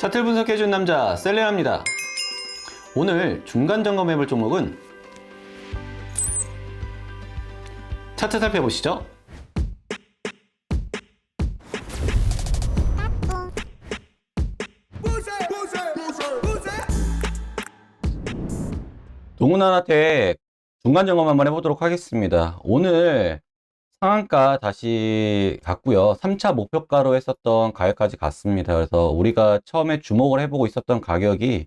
차트를 분석해준 남자 셀레나입니다. 오늘 중간 점검해볼 종목은 차트 살펴보시죠. 동훈하나텍 중간 점검 한번 해보도록 하겠습니다. 오늘 상한가 다시 갔고요. 3차 목표가로 했었던 가격까지 갔습니다. 그래서 우리가 처음에 주목을 해보고 있었던 가격이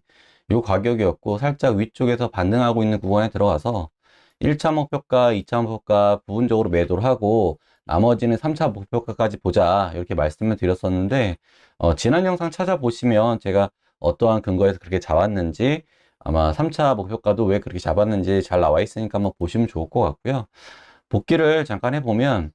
이 가격이었고 살짝 위쪽에서 반등하고 있는 구간에 들어가서 1차 목표가, 2차 목표가 부분적으로 매도를 하고 나머지는 3차 목표가까지 보자 이렇게 말씀을 드렸었는데 어, 지난 영상 찾아보시면 제가 어떠한 근거에서 그렇게 잡았는지 아마 3차 목표가도 왜 그렇게 잡았는지 잘 나와 있으니까 한번 보시면 좋을 것 같고요. 복귀를 잠깐 해보면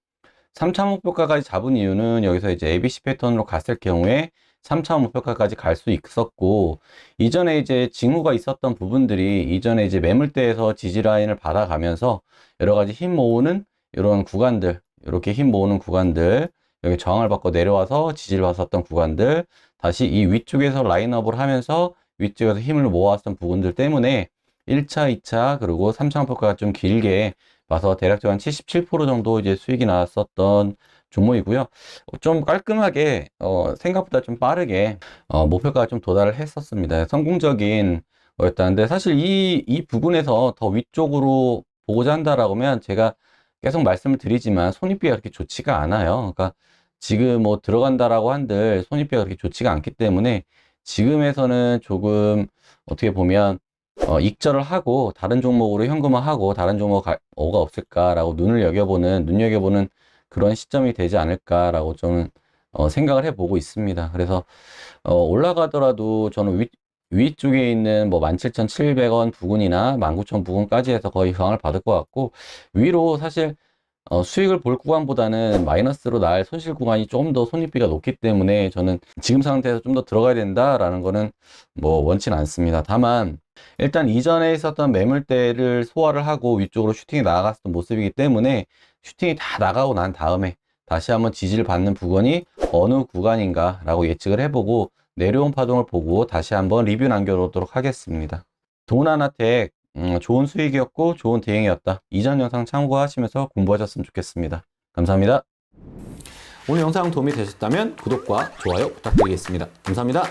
3차 목표가까지 잡은 이유는 여기서 이제 ABC 패턴으로 갔을 경우에 3차 목표가까지 갈 수 있었고 이전에 이제 징후가 있었던 부분들이 이전에 이제 매물대에서 지지 라인을 받아가면서 여러 가지 힘 모으는 이런 구간들 이렇게 힘 모으는 구간들 여기 저항을 받고 내려와서 지지를 받았던 구간들 다시 이 위쪽에서 라인업을 하면서 위쪽에서 힘을 모았던 부분들 때문에 1차, 2차 그리고 3차 목표가가 좀 길게 봐서 대략적으로 한 77% 정도 이제 수익이 나왔었던 종목이고요. 좀 깔끔하게 어, 생각보다 좀 빠르게 어, 목표가 좀 도달을 했었습니다. 성공적인 거였다는데 사실 이, 이 부분에서 더 위쪽으로 보고자 한다라고 하면 제가 계속 말씀을 드리지만 손익비가 그렇게 좋지가 않아요. 그러니까 지금 뭐 들어간다라고 한들 손익비가 그렇게 좋지가 않기 때문에 지금에서는 조금 어떻게 보면 어, 익절을 하고 다른 종목으로 현금화하고 다른 종목 가, 뭐가 없을까라고 눈을 여겨보는 눈여겨보는 그런 시점이 되지 않을까라고 저는 어, 생각을 해보고 있습니다. 그래서 어, 올라가더라도 저는 위, 위쪽에 있는 뭐 17,700원 부근이나 19,000 부근까지 해서 거의 저항을 받을 것 같고 위로 사실 어, 수익을 볼 구간보다는 마이너스로 날 손실 구간이 조금 더 손익비가 높기 때문에 저는 지금 상태에서 좀 더 들어가야 된다라는 거는 뭐 원치는 않습니다. 다만 일단 이전에 있었던 매물대를 소화를 하고 위쪽으로 슈팅이 나아갔던 모습이기 때문에 슈팅이 다 나가고 난 다음에 다시 한번 지지를 받는 부분이 어느 구간인가 라고 예측을 해보고 내려온 파동을 보고 다시 한번 리뷰 남겨놓도록 하겠습니다. 돈하나텍 음, 좋은 수익이었고 좋은 대행이었다. 이전 영상 참고하시면서 공부하셨으면 좋겠습니다. 감사합니다. 오늘 영상 도움이 되셨다면 구독과 좋아요 부탁드리겠습니다. 감사합니다.